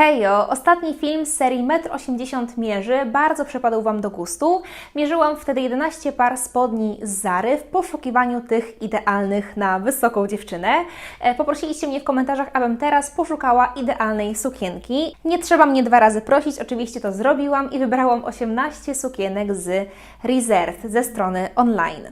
Hejo! Ostatni film z serii 1,80 m mierzy bardzo przypadł Wam do gustu. Mierzyłam wtedy 11 par spodni z Zary w poszukiwaniu tych idealnych na wysoką dziewczynę. E, Poprosiliście mnie w komentarzach, abym teraz poszukała idealnej sukienki. Nie trzeba mnie dwa razy prosić, oczywiście to zrobiłam i wybrałam 18 sukienek z Reserved ze strony online.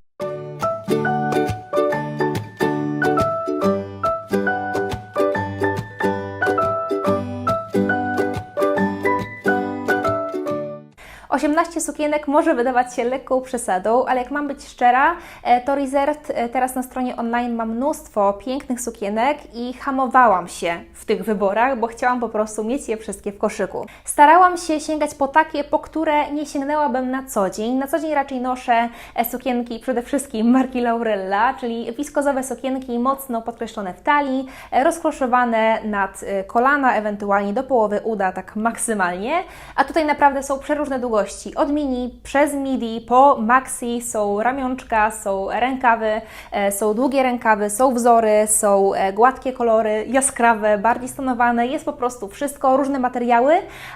Osiemnaście sukienek może wydawać się lekką przesadą, ale jak mam być szczera, e, to Reserved teraz na stronie online ma mnóstwo pięknych sukienek i hamowałam się w tych wyborach, bo chciałam po prostu mieć je wszystkie w koszyku. Starałam się sięgać po takie, po które nie sięgnęłabym na co dzień. Na co dzień raczej noszę e, sukienki przede wszystkim marki Laurella, czyli wiskozowe sukienki mocno podkreślone w talii, e, rozkloszowane nad kolana, ewentualnie do połowy uda, tak maksymalnie. A tutaj naprawdę są przeróżne długości, od mini przez midi po maxi, są ramionczka, są rękawy, e, są długie rękawy, są wzory, są e, gładkie kolory, jaskrawe, bardziej stonowane, jest po prostu wszystko, różne materiały,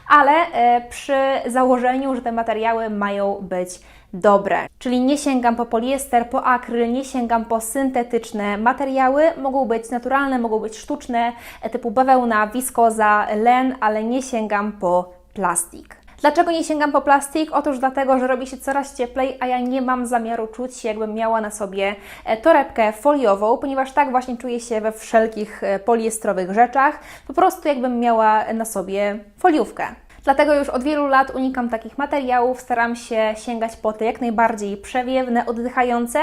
ale e, przy założeniu, że te materiały mają być dobre. Czyli nie sięgam po poliester, po akryl, nie sięgam po syntetyczne materiały. Mogą być naturalne, mogą być sztuczne, typu bawełna, wiskoza, len, ale nie sięgam po plastik. Dlaczego nie sięgam po plastik? Otóż dlatego, że robi się coraz cieplej, a ja nie mam zamiaru czuć się, jakbym miała na sobie e, torebkę foliową, ponieważ tak właśnie czuję się we wszelkich e, poliestrowych rzeczach, po prostu jakbym miała na sobie foliówkę. Dlatego już od wielu lat unikam takich materiałów, staram się sięgać po te jak najbardziej przewiewne, oddychające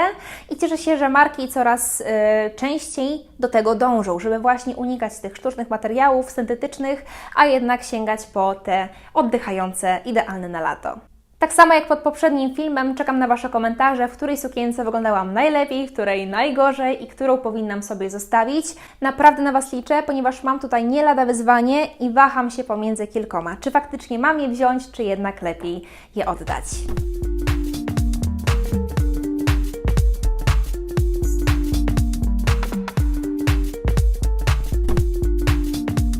i cieszę się, że marki coraz y, częściej do tego dążą, żeby właśnie unikać tych sztucznych materiałów, syntetycznych, a jednak sięgać po te oddychające, idealne na lato. Tak samo jak pod poprzednim filmem, czekam na Wasze komentarze, w której sukience wyglądałam najlepiej, w której najgorzej i którą powinnam sobie zostawić. Naprawdę na Was liczę, ponieważ mam tutaj nie lada wyzwanie i waham się pomiędzy kilkoma. Czy faktycznie mam je wziąć, czy jednak lepiej je oddać.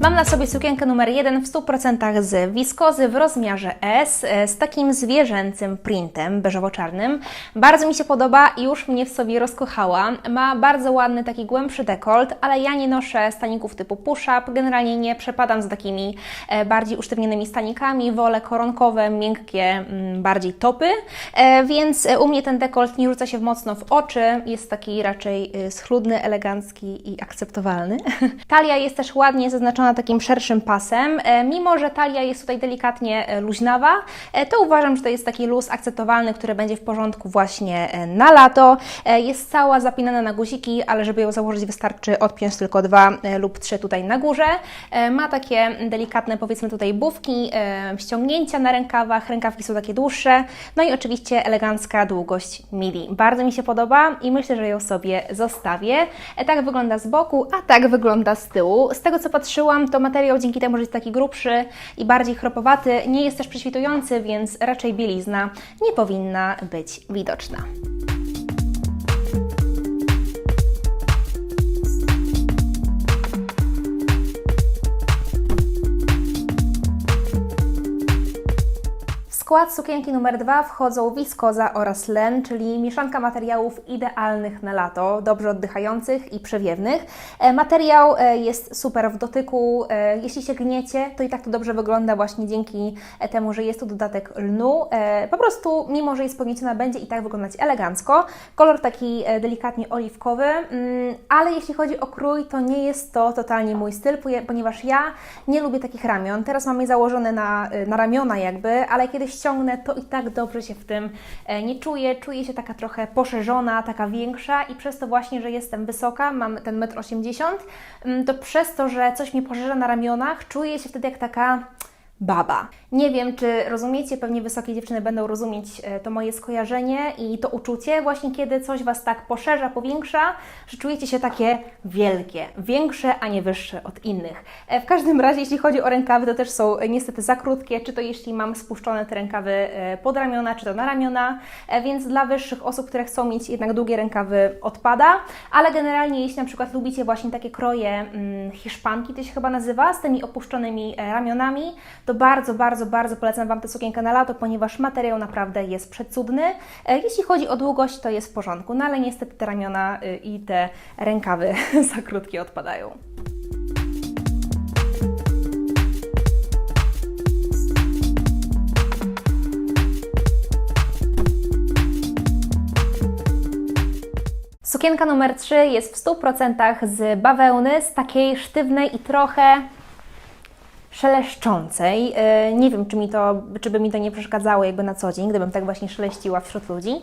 Mam na sobie sukienkę numer 1 w 100% z wiskozy w rozmiarze S e, z takim zwierzęcym printem beżowo-czarnym. Bardzo mi się podoba i już mnie w sobie rozkochała. Ma bardzo ładny taki głębszy dekolt, ale ja nie noszę staników typu push-up. Generalnie nie przepadam za takimi e, bardziej usztywnionymi stanikami. Wolę koronkowe, miękkie, mm, bardziej topy, E, więc u mnie ten dekolt nie rzuca się mocno w oczy. Jest taki raczej schludny, elegancki i akceptowalny. Talia jest też ładnie zaznaczona takim szerszym pasem. E, Mimo, że talia jest tutaj delikatnie e, luźnawa, e, to uważam, że to jest taki luz akceptowalny, który będzie w porządku właśnie na lato. Jest cała zapinana na guziki, ale żeby ją założyć wystarczy odpiąć tylko dwa lub trzy tutaj na górze. Ma takie delikatne powiedzmy tutaj bufki, ściągnięcia na rękawach, rękawki są takie dłuższe, no i oczywiście elegancka długość midi. Bardzo mi się podoba i myślę, że ją sobie zostawię. Tak wygląda z boku, a tak wygląda z tyłu. Z tego co patrzyłam, to materiał dzięki temu, że jest taki grubszy i bardziej chropowaty, nie jest też prześwitujący, więc raczej bielizna nie powinna być widoczna. Skład sukienki numer 2 wchodzą wiskoza oraz len, czyli mieszanka materiałów idealnych na lato, dobrze oddychających i przewiewnych. E, Materiał e, jest super w dotyku. e, Jeśli się gniecie, to i tak to dobrze wygląda właśnie dzięki temu, że jest tu dodatek lnu. Po prostu, mimo że jest pognieciona, będzie i tak wyglądać elegancko. Kolor taki delikatnie oliwkowy, mm, ale jeśli chodzi o krój, to nie jest to totalnie mój styl, ponieważ ja nie lubię takich ramion. Teraz mam je założone na, na ramiona jakby, ale kiedy ściągnę, to i tak dobrze się w tym e, nie czuję. Czuję się taka trochę poszerzona, taka większa i przez to właśnie, że jestem wysoka, mam ten 1,80 m, to przez to, że coś mnie poszerza na ramionach, czuję się wtedy jak taka baba. Nie wiem, czy rozumiecie, pewnie wysokie dziewczyny będą rozumieć e, to moje skojarzenie i to uczucie, właśnie kiedy coś Was tak poszerza, powiększa, że czujecie się takie wielkie, większe, a nie wyższe od innych. E, W każdym razie, jeśli chodzi o rękawy, to też są e, niestety za krótkie, czy to jeśli mam spuszczone te rękawy pod ramiona, czy to na ramiona, więc dla wyższych osób, które chcą mieć jednak długie rękawy, odpada, ale generalnie jeśli na przykład lubicie właśnie takie kroje mm, hiszpanki, to się chyba nazywa, z tymi opuszczonymi ramionami, to bardzo, bardzo, bardzo polecam Wam tę sukienkę na lato, ponieważ materiał naprawdę jest przecudny. E, Jeśli chodzi o długość, to jest w porządku, no ale niestety te ramiona y, i te rękawy za krótkie odpadają. Sukienka numer 3 jest w 100% z bawełny, z takiej sztywnej i trochę szeleszczącej. E, Nie wiem, czy, mi to, czy by mi to nie przeszkadzało jakby na co dzień, gdybym tak właśnie szeleściła wśród ludzi.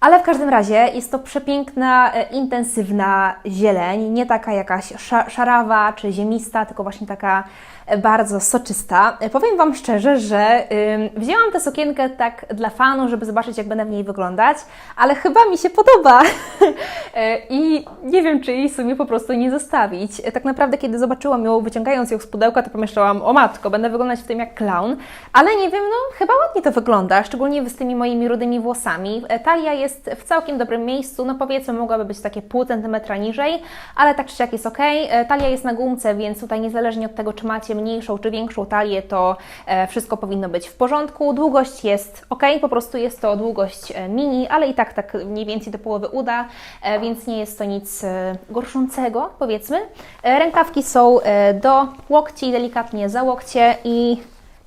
Ale w każdym razie jest to przepiękna, e, intensywna zieleń, nie taka jakaś sza, szarawa czy ziemista, tylko właśnie taka bardzo soczysta. Powiem Wam szczerze, że wzięłam tę sukienkę tak dla fanu, żeby zobaczyć, jak będę w niej wyglądać, ale chyba mi się podoba i nie wiem, czy jej w sumie po prostu nie zostawić. Tak naprawdę, kiedy zobaczyłam ją, wyciągając ją z pudełka, to pomyślałam, o matko, będę wyglądać w tym jak clown, ale nie wiem, no chyba ładnie to wygląda, szczególnie z tymi moimi rudymi włosami. E, Talia jest w całkiem dobrym miejscu, no powiedzmy, mogłaby być takie pół centymetra niżej, ale tak czy siak jest ok. E, Talia jest na gumce, więc tutaj niezależnie od tego, czy macie mniejszą czy większą talię, to e, wszystko powinno być w porządku. Długość jest ok, po prostu jest to długość e, mini, ale i tak tak mniej więcej do połowy uda, e, więc nie jest to nic gorszącego, powiedzmy. Rękawki są do łokci, delikatnie za łokcie i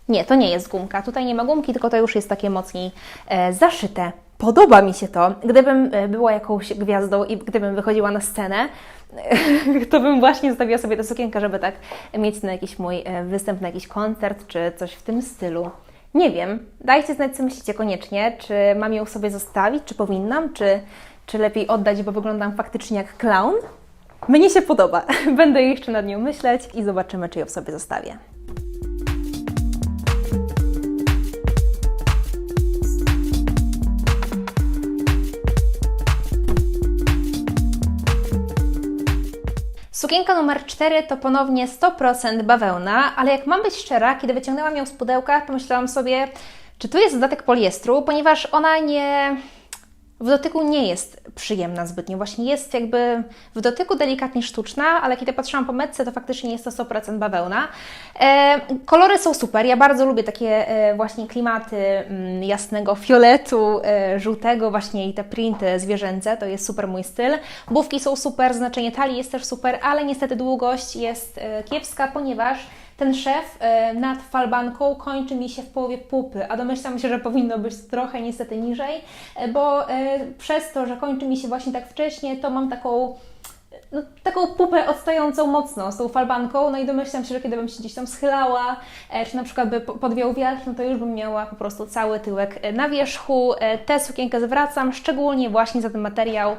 nie, to nie jest gumka. Tutaj nie ma gumki, tylko to już jest takie mocniej zaszyte. Podoba mi się to. Gdybym e, była jakąś gwiazdą i gdybym wychodziła na scenę, to bym właśnie zostawiła sobie tę sukienkę, żeby tak mieć na jakiś mój e, występ, na jakiś koncert, czy coś w tym stylu. Nie wiem. Dajcie znać, co myślicie koniecznie. Czy mam ją sobie zostawić, czy powinnam, czy, czy lepiej oddać, bo wyglądam faktycznie jak clown? Mnie się podoba. Będę jeszcze nad nią myśleć i zobaczymy, czy ją sobie zostawię. Sukienka numer 4 to ponownie 100% bawełna, ale jak mam być szczera, kiedy wyciągnęłam ją z pudełka, pomyślałam sobie, czy tu jest dodatek poliestru, ponieważ ona nie. W dotyku nie jest przyjemna zbytnio. Właśnie jest jakby w dotyku delikatnie sztuczna, ale kiedy patrzyłam po metce, to faktycznie jest to 100% bawełna. E, kolory są super. Ja bardzo lubię takie e, właśnie klimaty mm, jasnego fioletu, e, żółtego, właśnie i te printy zwierzęce. To jest super mój styl. Bówki są super, znaczenie talii jest też super, ale niestety długość jest e, kiepska, ponieważ ten szef e, nad falbanką kończy mi się w połowie pupy, a domyślam się, że powinno być trochę niestety niżej, e, bo e, przez to, że kończy mi się właśnie tak wcześnie, to mam taką no, taką pupę odstającą mocno z tą falbanką, no i domyślam się, że kiedy bym się gdzieś tam schylała, czy na przykład by po- podwiał wiatr, no to już bym miała po prostu cały tyłek na wierzchu. Tę sukienkę zwracam, szczególnie właśnie za ten materiał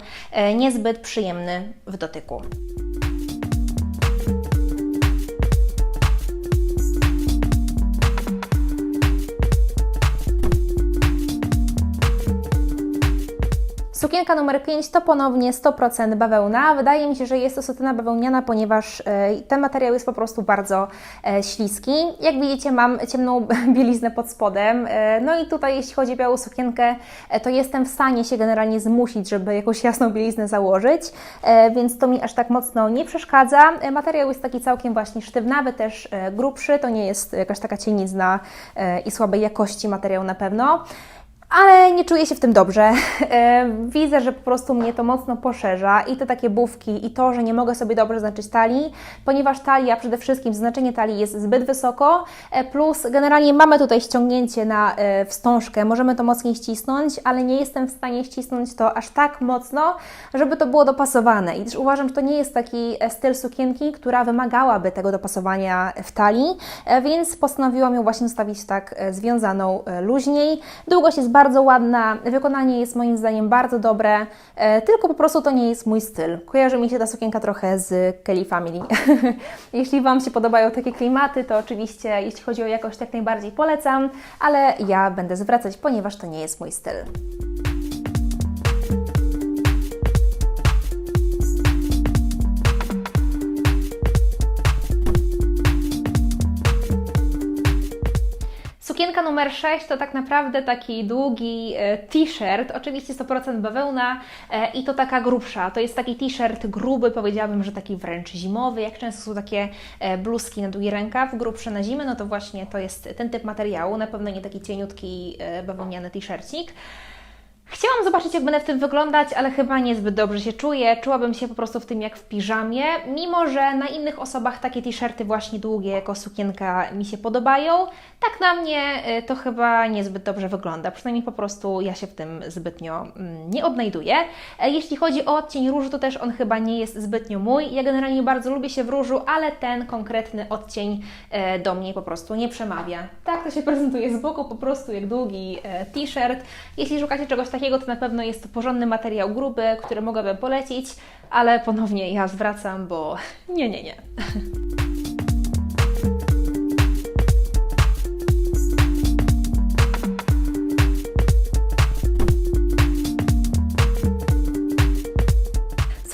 niezbyt przyjemny w dotyku. Sukienka numer 5 to ponownie 100% bawełna. Wydaje mi się, że jest to sutyna bawełniana, ponieważ e, ten materiał jest po prostu bardzo e, śliski. Jak widzicie, mam ciemną bieliznę pod spodem. E, no i tutaj, jeśli chodzi o białą sukienkę, to jestem w stanie się generalnie zmusić, żeby jakąś jasną bieliznę założyć, więc to mi aż tak mocno nie przeszkadza. Materiał jest taki całkiem właśnie sztywnawy, też grubszy. To nie jest jakaś taka cienizna i słabej jakości materiał na pewno ale nie czuję się w tym dobrze. Widzę, że po prostu mnie to mocno poszerza i te takie bufki, i to, że nie mogę sobie dobrze znaczyć talii, ponieważ talia, przede wszystkim znaczenie talii jest zbyt wysoko, e, plus generalnie mamy tutaj ściągnięcie na e, wstążkę, możemy to mocniej ścisnąć, ale nie jestem w stanie ścisnąć to aż tak mocno, żeby to było dopasowane. I też uważam, że to nie jest taki e, styl sukienki, która wymagałaby tego dopasowania w talii, więc postanowiłam ją właśnie zostawić tak związaną luźniej. Długość jest bardzo bardzo ładna, wykonanie jest moim zdaniem bardzo dobre, e, tylko po prostu to nie jest mój styl. Kojarzy mi się ta sukienka trochę z Kelly Family. jeśli Wam się podobają takie klimaty, to oczywiście jeśli chodzi o jakość jak najbardziej polecam, ale ja będę zwracać, ponieważ to nie jest mój styl. Sukienka numer 6 to tak naprawdę taki długi e, t-shirt, oczywiście 100% bawełna e, i to taka grubsza. To jest taki t-shirt gruby, powiedziałabym, że taki wręcz zimowy. Jak często są takie e, bluzki na długi rękaw, grubsze na zimę, no to właśnie to jest ten typ materiału, na pewno nie taki cieniutki bawełniany t-shircik. Chciałam zobaczyć, jak będę w tym wyglądać, ale chyba niezbyt dobrze się czuję. Czułabym się po prostu w tym jak w piżamie, mimo że na innych osobach takie t-shirty właśnie długie jako sukienka mi się podobają. Tak na mnie y, to chyba niezbyt dobrze wygląda, przynajmniej po prostu ja się w tym zbytnio mm, nie odnajduję. E, Jeśli chodzi o odcień różu, to też on chyba nie jest zbytnio mój. Ja generalnie bardzo lubię się w różu, ale ten konkretny odcień e, do mnie po prostu nie przemawia. Tak to się prezentuje z boku, po prostu jak długi e, t-shirt. Jeśli szukacie czegoś takiego, to na pewno jest to porządny materiał gruby, który mogłabym polecić, ale ponownie ja zwracam, bo nie, nie, nie.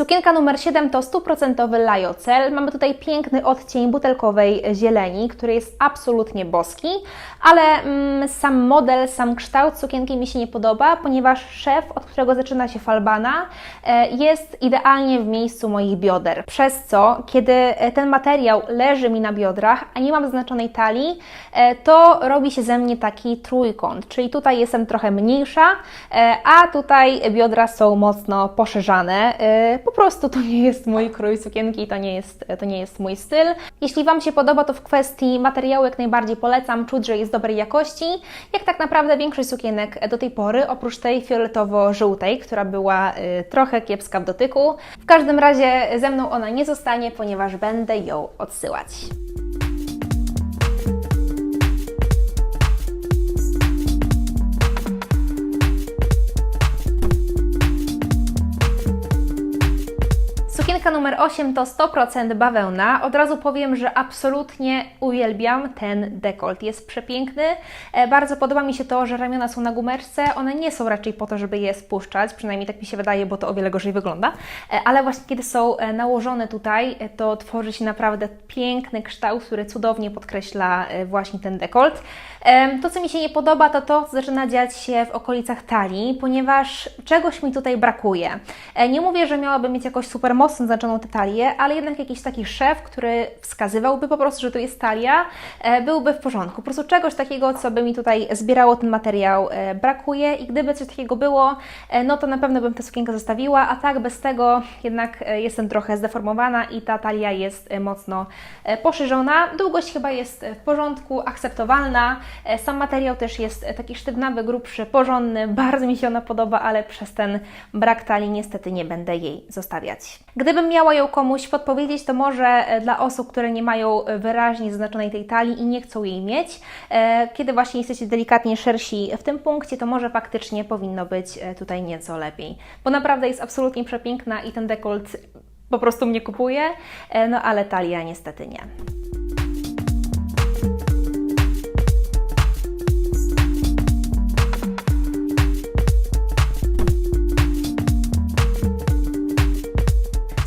Sukienka numer 7 to stuprocentowy lajocel. Mamy tutaj piękny odcień butelkowej zieleni, który jest absolutnie boski, ale mm, sam model, sam kształt sukienki mi się nie podoba, ponieważ szef, od którego zaczyna się falbana, e, jest idealnie w miejscu moich bioder. Przez co, kiedy e, ten materiał leży mi na biodrach, a nie mam zaznaczonej talii, e, to robi się ze mnie taki trójkąt, czyli tutaj jestem trochę mniejsza, a tutaj biodra są mocno poszerzane. Po prostu to nie jest mój krój sukienki, to nie jest, to nie jest mój styl. Jeśli Wam się podoba, to w kwestii materiału jak najbardziej polecam, czuć, że jest dobrej jakości, jak tak naprawdę większość sukienek do tej pory, oprócz tej fioletowo-żółtej, która była y, trochę kiepska w dotyku. W każdym razie ze mną ona nie zostanie, ponieważ będę ją odsyłać. Sukienka numer 8 to 100% bawełna. Od razu powiem, że absolutnie uwielbiam ten dekolt. Jest przepiękny. E, Bardzo podoba mi się to, że ramiona są na gumeczce. One nie są raczej po to, żeby je spuszczać, przynajmniej tak mi się wydaje, bo to o wiele gorzej wygląda. E, Ale właśnie kiedy są e, nałożone tutaj, to tworzy się naprawdę piękny kształt, który cudownie podkreśla właśnie ten dekolt. To, co mi się nie podoba, to to, co zaczyna dziać się w okolicach talii, ponieważ czegoś mi tutaj brakuje. E, Nie mówię, że miałabym mieć jakoś super mocno zaznaczoną tę talię, ale jednak jakiś taki szef, który wskazywałby po prostu, że to jest talia, e, byłby w porządku. Po prostu czegoś takiego, co by mi tutaj zbierało ten materiał, e, brakuje i gdyby coś takiego było, no to na pewno bym tę sukienkę zostawiła, a tak bez tego jednak jestem trochę zdeformowana i ta talia jest mocno poszerzona. Długość chyba jest w porządku, akceptowalna. E, Sam materiał też jest taki sztywnawy, grubszy, porządny. Bardzo mi się ona podoba, ale przez ten brak talii niestety nie będę jej zostawiać. Gdybym miała ją komuś podpowiedzieć, to może e, dla osób, które nie mają e, wyraźnie zaznaczonej tej talii i nie chcą jej mieć, kiedy właśnie jesteście delikatnie szersi w tym punkcie, to może faktycznie powinno być tutaj nieco lepiej. Bo naprawdę jest absolutnie przepiękna i ten dekolt po prostu mnie kupuje, no ale talia niestety nie.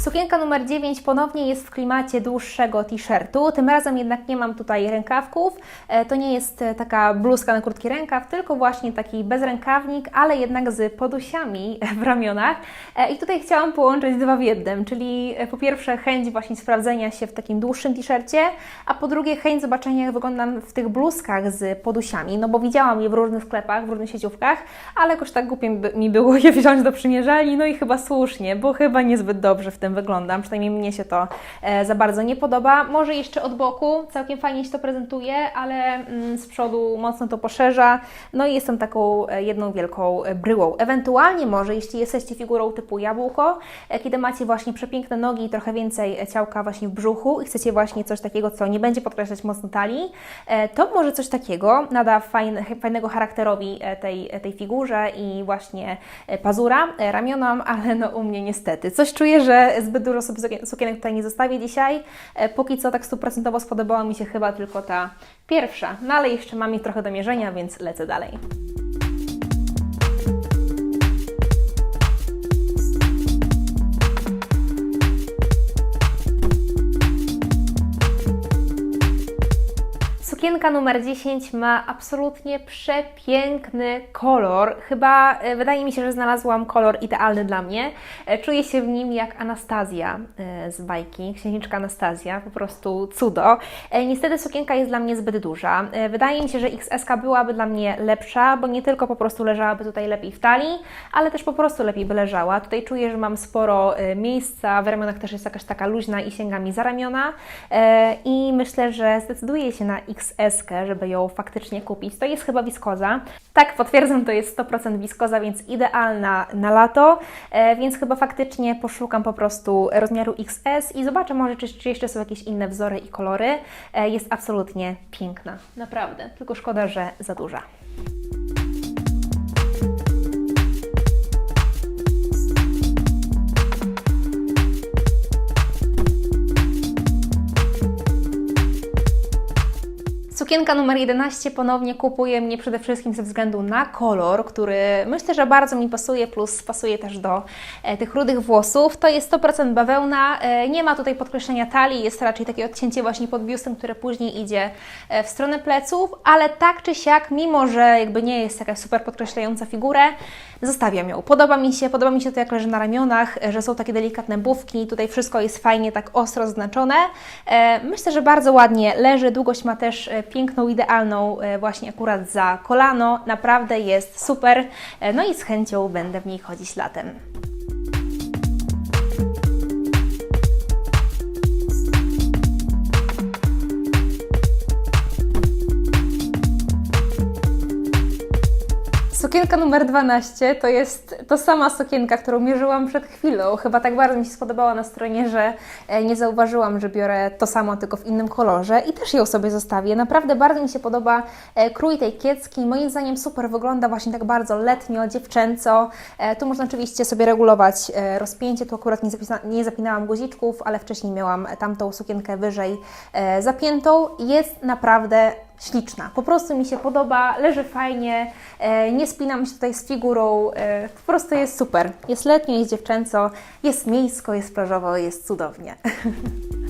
Sukienka numer 9 ponownie jest w klimacie dłuższego t-shirtu. Tym razem jednak nie mam tutaj rękawków. E, To nie jest e, taka bluzka na krótki rękaw, tylko właśnie taki bezrękawnik, ale jednak z podusiami w ramionach. E, I tutaj chciałam połączyć dwa w jednym, czyli po pierwsze chęć właśnie sprawdzenia się w takim dłuższym t-shircie, a po drugie chęć zobaczenia jak wyglądam w tych bluzkach z podusiami, no bo widziałam je w różnych sklepach, w różnych sieciówkach, ale jakoś tak głupie mi było je wziąć do przymierzalni, no i chyba słusznie, bo chyba niezbyt dobrze w tym wyglądam. przynajmniej mnie się to e, za bardzo nie podoba. Może jeszcze od boku całkiem fajnie się to prezentuje, ale mm, z przodu mocno to poszerza. No i jestem taką e, jedną wielką e, bryłą. Ewentualnie może, jeśli jesteście figurą typu jabłko, kiedy macie właśnie przepiękne nogi i trochę więcej ciałka właśnie w brzuchu i chcecie właśnie coś takiego, co nie będzie podkreślać mocno talii, to może coś takiego nada fajne, fajnego charakterowi tej, tej figurze i właśnie pazura, ramionom, ale no u mnie niestety. Coś czuję, że zbyt dużo sobie sukien- sukienek tutaj nie zostawię dzisiaj. E, Póki co tak stuprocentowo spodobała mi się chyba tylko ta pierwsza, no ale jeszcze mam ich trochę do mierzenia, więc lecę dalej. Sukienka numer 10 ma absolutnie przepiękny kolor. Chyba e, wydaje mi się, że znalazłam kolor idealny dla mnie. E, Czuję się w nim jak Anastazja e, z bajki, księżniczka Anastazja, po prostu cudo. Niestety sukienka jest dla mnie zbyt duża. Wydaje mi się, że XS byłaby dla mnie lepsza, bo nie tylko po prostu leżałaby tutaj lepiej w talii, ale też po prostu lepiej by leżała. Tutaj czuję, że mam sporo miejsca, w ramionach też jest jakaś taka luźna i sięga mi za ramiona i myślę, że zdecyduję się na XS, żeby ją faktycznie kupić. To jest chyba wiskoza. Tak, potwierdzam, to jest 100% wiskoza, więc idealna na lato, e, więc chyba faktycznie poszukam po prostu rozmiaru XS i zobaczę może, czy, czy jeszcze są jakieś inne wzory i kolory. E, Jest absolutnie piękna, naprawdę, tylko szkoda, że za duża. Sukienka numer 11 ponownie kupuje mnie przede wszystkim ze względu na kolor, który myślę, że bardzo mi pasuje, plus pasuje też do e, tych rudych włosów. To jest 100% bawełna, e, nie ma tutaj podkreślenia talii, jest raczej takie odcięcie właśnie pod biustem, które później idzie e, w stronę pleców, ale tak czy siak, mimo że jakby nie jest jakaś super podkreślająca figurę, zostawiam ją. Podoba mi się, podoba mi się to jak leży na ramionach, że są takie delikatne bufki, tutaj wszystko jest fajnie tak ostro zaznaczone. Myślę, że bardzo ładnie leży, długość ma też e, piękną, idealną e, właśnie akurat za kolano, naprawdę jest super, E, no i z chęcią będę w niej chodzić latem. Sukienka numer 12 to jest to sama sukienka, którą mierzyłam przed chwilą. Chyba tak bardzo mi się spodobała na stronie, że e, nie zauważyłam, że biorę to samo, tylko w innym kolorze i też ją sobie zostawię. Naprawdę bardzo mi się podoba e, krój tej kiecki. Moim zdaniem super wygląda właśnie tak bardzo letnio, dziewczęco. E, Tu można oczywiście sobie regulować rozpięcie. Tu akurat nie, nie zapinałam guziczków, ale wcześniej miałam tamtą sukienkę wyżej zapiętą. Jest naprawdę śliczna. Po prostu mi się podoba, leży fajnie, e, nie spinam się tutaj z figurą, e, po prostu jest super. Jest letnio, jest dziewczęco, jest miejsko, jest plażowo, jest cudownie.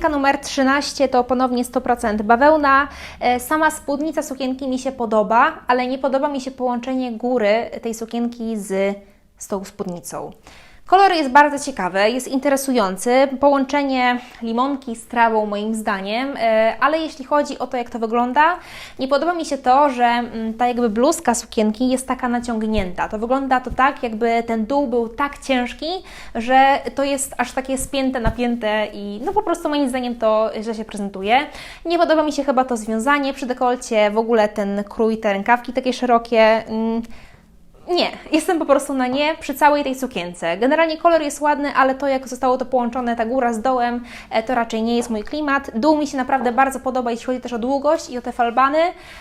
Sukienka numer 13 to ponownie 100% bawełna. E, Sama spódnica sukienki mi się podoba, ale nie podoba mi się połączenie góry tej sukienki z, z tą spódnicą. Kolor jest bardzo ciekawy, jest interesujący. Połączenie limonki z trawą, moim zdaniem, e, ale jeśli chodzi o to, jak to wygląda, nie podoba mi się to, że mm, ta jakby bluzka sukienki jest taka naciągnięta. To wygląda to tak, jakby ten dół był tak ciężki, że to jest aż takie spięte, napięte i no po prostu moim zdaniem to źle się prezentuje. Nie podoba mi się chyba to związanie przy dekolcie, w ogóle ten krój, te rękawki takie szerokie. Nie, jestem po prostu na nie przy całej tej sukience. Generalnie kolor jest ładny, ale to jak zostało to połączone, ta góra z dołem, e, to raczej nie jest mój klimat. Dół mi się naprawdę bardzo podoba, jeśli chodzi też o długość i o te falbany,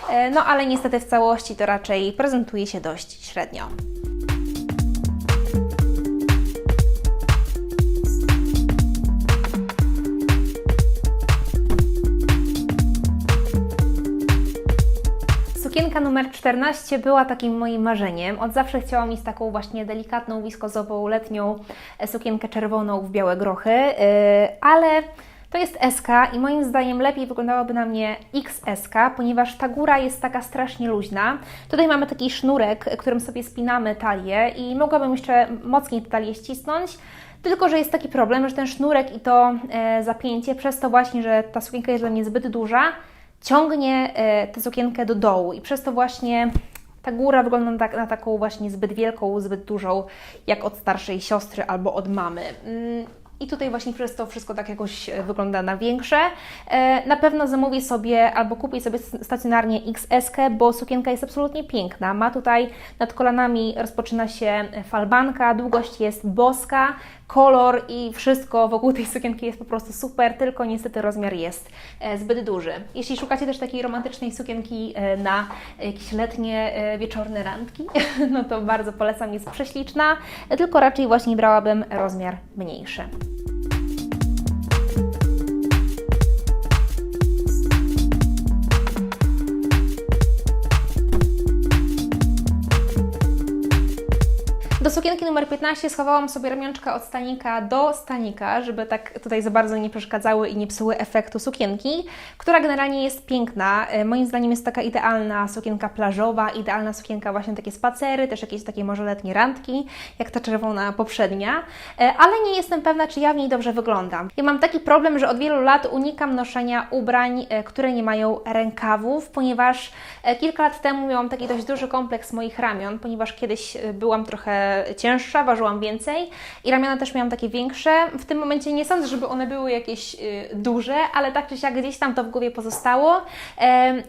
e, no ale niestety w całości to raczej prezentuje się dość średnio. Sukienka numer 14 była takim moim marzeniem. Od zawsze chciałam mieć taką właśnie delikatną, wiskozową, letnią e, sukienkę czerwoną w białe grochy, yy, ale To jest SK i moim zdaniem lepiej wyglądałaby na mnie XSK, ponieważ ta góra jest taka strasznie luźna. Tutaj mamy taki sznurek, którym sobie spinamy talię i mogłabym jeszcze mocniej tę talię ścisnąć, tylko, że jest taki problem, że ten sznurek i to e, zapięcie, przez to właśnie, że ta sukienka jest dla mnie zbyt duża, ciągnie e, tę sukienkę do dołu i przez to właśnie ta góra wygląda na, tak, na taką właśnie zbyt wielką, zbyt dużą, jak od starszej siostry albo od mamy. Mm, I tutaj właśnie przez to wszystko tak jakoś e, wygląda na większe. E, Na pewno zamówię sobie albo kupię sobie stacjonarnie XS, bo sukienka jest absolutnie piękna. Ma tutaj nad kolanami rozpoczyna się falbanka, długość jest boska, kolor i wszystko wokół tej sukienki jest po prostu super, tylko niestety rozmiar jest e, zbyt duży. Jeśli szukacie też takiej romantycznej sukienki e, na jakieś letnie, e, wieczorne randki, no to bardzo polecam, jest prześliczna, tylko raczej właśnie brałabym rozmiar mniejszy. Do sukienki numer 15 schowałam sobie ramionczka od stanika do stanika, żeby tak tutaj za bardzo nie przeszkadzały i nie psuły efektu sukienki, która generalnie jest piękna. E, Moim zdaniem jest taka idealna sukienka plażowa, idealna sukienka właśnie takie spacery, też jakieś takie może letnie randki, jak ta czerwona poprzednia, E, ale nie jestem pewna, czy ja w niej dobrze wyglądam. Ja mam taki problem, że od wielu lat unikam noszenia ubrań, e, które nie mają rękawów, ponieważ kilka lat temu miałam taki dość duży kompleks moich ramion, ponieważ kiedyś byłam trochę cięższa, ważyłam więcej i ramiona też miałam takie większe. W tym momencie nie sądzę, żeby one były jakieś y, duże, ale tak czy siak gdzieś tam to w głowie pozostało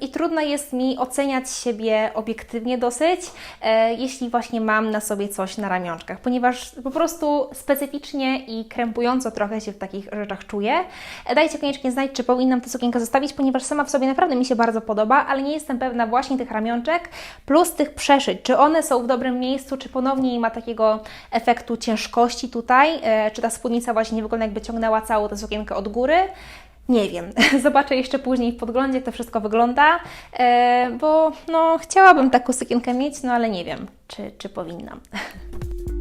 i trudno jest mi oceniać siebie obiektywnie dosyć, e, jeśli właśnie mam na sobie coś na ramionczkach, ponieważ po prostu specyficznie i krępująco trochę się w takich rzeczach czuję. E, Dajcie koniecznie znać, czy powinnam tę sukienkę zostawić, ponieważ sama w sobie naprawdę mi się bardzo podoba, ale nie jestem pewna właśnie tych ramionczek plus tych przeszyć, czy one są w dobrym miejscu, czy ponownie nie ma takiego efektu ciężkości tutaj, e, czy ta spódnica właśnie nie wygląda jakby ciągnęła całą tę sukienkę od góry. Nie wiem, zobaczę jeszcze później w podglądzie, jak to wszystko wygląda, e, bo no, chciałabym taką sukienkę mieć, no ale nie wiem, czy, czy powinnam.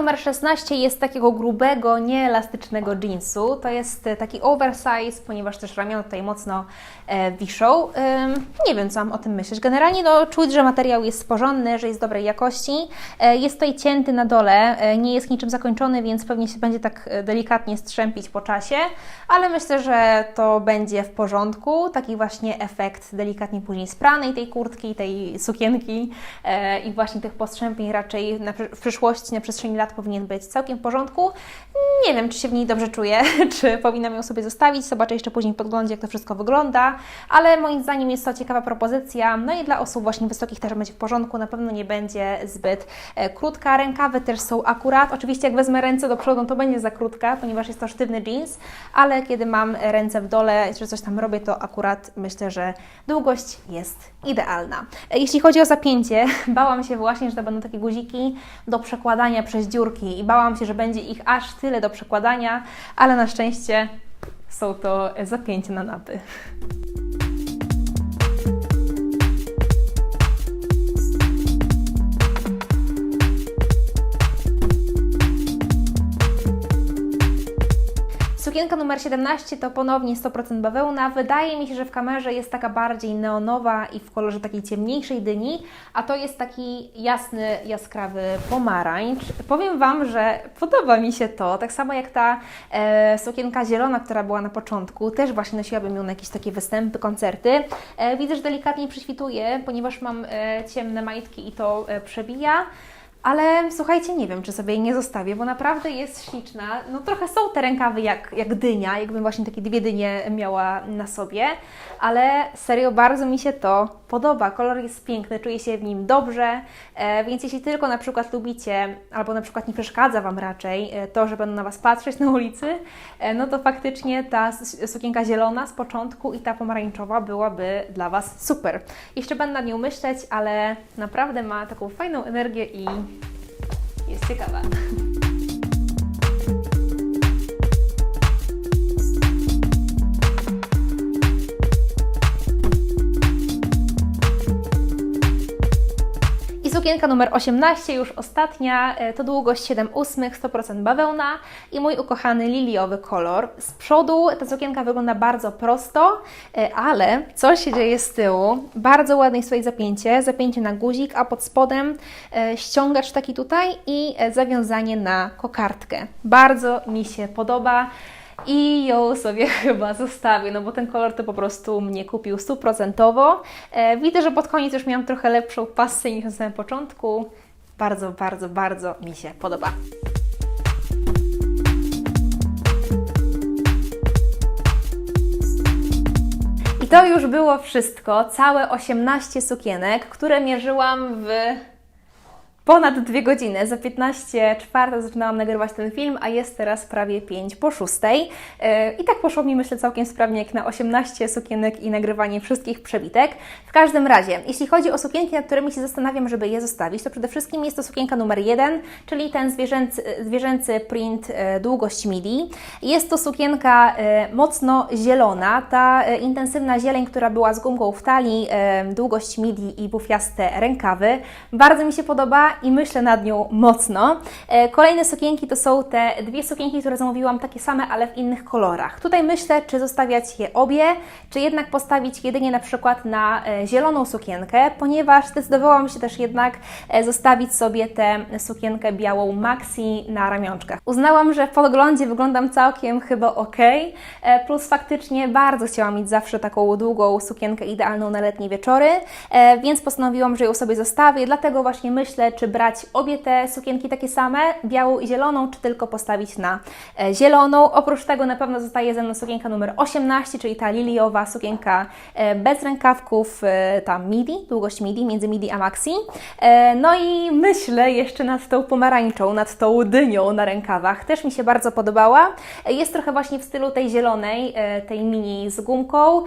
numer 16 jest takiego grubego, nieelastycznego jeansu. To jest e, taki oversize, ponieważ też ramiona tutaj mocno e, wiszą. Nie wiem, co mam o tym myśleć. Generalnie no, czuć, że materiał jest porządny, że jest dobrej jakości. E, jest tutaj cięty na dole, nie jest niczym zakończony, więc pewnie się będzie tak delikatnie strzępić po czasie, ale myślę, że to będzie w porządku. Taki właśnie efekt delikatnie później spranej tej kurtki, tej sukienki i właśnie tych postrzępień raczej na, w przyszłości, na przestrzeni lat powinien być całkiem w porządku. Nie wiem, czy się w niej dobrze czuję, czy powinnam ją sobie zostawić. Zobaczę jeszcze później w podglądzie, jak to wszystko wygląda, ale moim zdaniem jest to ciekawa propozycja. No i dla osób właśnie wysokich też będzie w porządku, na pewno nie będzie zbyt e, krótka. Rękawy też są akurat. Oczywiście, jak wezmę ręce do przodu, to będzie za krótka, ponieważ jest to sztywny jeans, ale kiedy mam ręce w dole, czy coś tam robię, to akurat myślę, że długość jest idealna. E, Jeśli chodzi o zapięcie, bałam się właśnie, że to będą takie guziki do przekładania przez i bałam się, że będzie ich aż tyle do przekładania, ale na szczęście są to zapięcia na napy. Sukienka numer 17 to ponownie 100% bawełna. Wydaje mi się, że w kamerze jest taka bardziej neonowa i w kolorze takiej ciemniejszej dyni, a to jest taki jasny, jaskrawy pomarańcz. Powiem Wam, że podoba mi się to, tak samo jak ta e, sukienka zielona, która była na początku, też właśnie nosiłabym ją na jakieś takie występy, koncerty. E, widzę, że delikatnie przyśwituje, ponieważ mam e, ciemne majtki i to e, przebija. Ale słuchajcie, nie wiem, czy sobie jej nie zostawię, bo naprawdę jest śliczna. No trochę są te rękawy jak, jak dynia, jakbym właśnie takie dwie dynie miała na sobie, ale serio bardzo mi się to podoba. Kolor jest piękny, czuję się w nim dobrze, e, więc jeśli tylko na przykład lubicie, albo na przykład nie przeszkadza Wam raczej e, to, że będą na Was patrzeć na ulicy, e, no to faktycznie ta sukienka zielona z początku i ta pomarańczowa byłaby dla Was super. Jeszcze będę nad nią myśleć, ale naprawdę ma taką fajną energię i jest ciekawa. Sukienka numer 18, już ostatnia, e, to długość 7 ósmych, 100% bawełna i mój ukochany liliowy kolor. Z przodu ta sukienka wygląda bardzo prosto, e, ale co się dzieje z tyłu? Bardzo ładne jest tutaj zapięcie, zapięcie na guzik, a pod spodem e, ściągacz taki tutaj i zawiązanie na kokardkę. Bardzo mi się podoba i ją sobie chyba zostawię, no bo ten kolor to po prostu mnie kupił stuprocentowo. E, widzę, że pod koniec już miałam trochę lepszą pasję niż na samym początku. Bardzo, bardzo, bardzo mi się podoba. I to już było wszystko, całe 18 sukienek, które mierzyłam w ponad dwie godziny. Za 15 czwarta zaczynałam nagrywać ten film, a jest teraz prawie 5 po 6. Yy, I tak poszło mi, myślę, całkiem sprawnie, jak na 18 sukienek i nagrywanie wszystkich przebitek. W każdym razie, jeśli chodzi o sukienki, nad którymi się zastanawiam, żeby je zostawić, to przede wszystkim jest to sukienka numer 1, czyli ten zwierzęcy, zwierzęcy print yy, długość midi. Jest to sukienka yy, mocno zielona, ta intensywna zieleń, która była z gumką w talii, długość midi i bufiaste rękawy. Bardzo mi się podoba i myślę nad nią mocno. E, Kolejne sukienki to są te dwie sukienki, które zamówiłam takie same, ale w innych kolorach. Tutaj myślę, czy zostawiać je obie, czy jednak postawić jedynie na przykład na e, zieloną sukienkę, ponieważ zdecydowałam się też jednak e, zostawić sobie tę sukienkę białą maxi na ramionczkach. Uznałam, że w podglądzie wyglądam całkiem chyba ok, plus faktycznie bardzo chciałam mieć zawsze taką długą sukienkę idealną na letnie wieczory, więc postanowiłam, że ją sobie zostawię, dlatego właśnie myślę, czy brać obie te sukienki takie same, białą i zieloną, czy tylko postawić na e, zieloną. Oprócz tego na pewno zostaje ze mną sukienka numer 18, czyli ta liliowa sukienka e, bez rękawków, e, ta midi, długość midi, między midi a maxi. No i myślę jeszcze nad tą pomarańczą, nad tą dynią na rękawach. Też mi się bardzo podobała. Jest trochę właśnie w stylu tej zielonej, tej mini z gumką.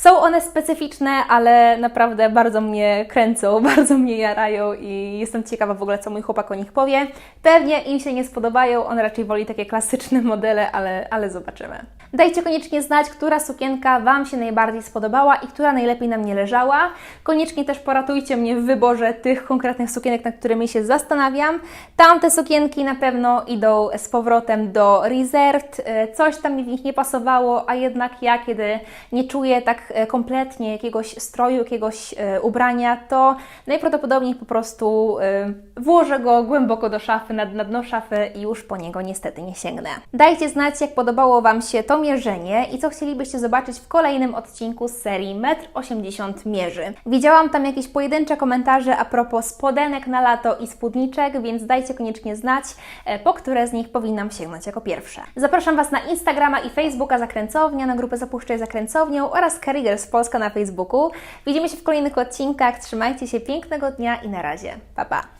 Są one specyficzne, ale naprawdę bardzo mnie kręcą, bardzo mnie jarają i jestem ciekawa w ogóle, co mój chłopak o nich powie. Pewnie im się nie spodobają, on raczej woli takie klasyczne modele, ale, ale zobaczymy. Dajcie koniecznie znać, która sukienka Wam się najbardziej spodobała i która najlepiej na mnie leżała. Koniecznie też poratujcie mnie w wyborze tych konkretnych sukienek, nad którymi się zastanawiam. Tamte sukienki na pewno idą z powrotem do Reserved. Coś tam mi w nich nie pasowało, a jednak ja, kiedy nie czuję tak e, kompletnie jakiegoś stroju, jakiegoś e, ubrania, to najprawdopodobniej po prostu e, włożę go głęboko do szafy, na, na dno szafy i już po niego niestety nie sięgnę. Dajcie znać, jak podobało Wam się to mierzenie i co chcielibyście zobaczyć w kolejnym odcinku z serii 1,80 m mierzy. Widziałam tam jakieś pojedyncze komentarze a propos spodenek na lato i spódniczek, więc dajcie koniecznie znać, po które z nich powinnam sięgnąć jako pierwsze. Zapraszam Was na Instagrama i Facebooka Zakręcownia, na grupę Zapuszczaj Zakręcownią oraz Carriers Polska na Facebooku. Widzimy się w kolejnych odcinkach. Trzymajcie się, pięknego dnia i na razie. Pa, pa!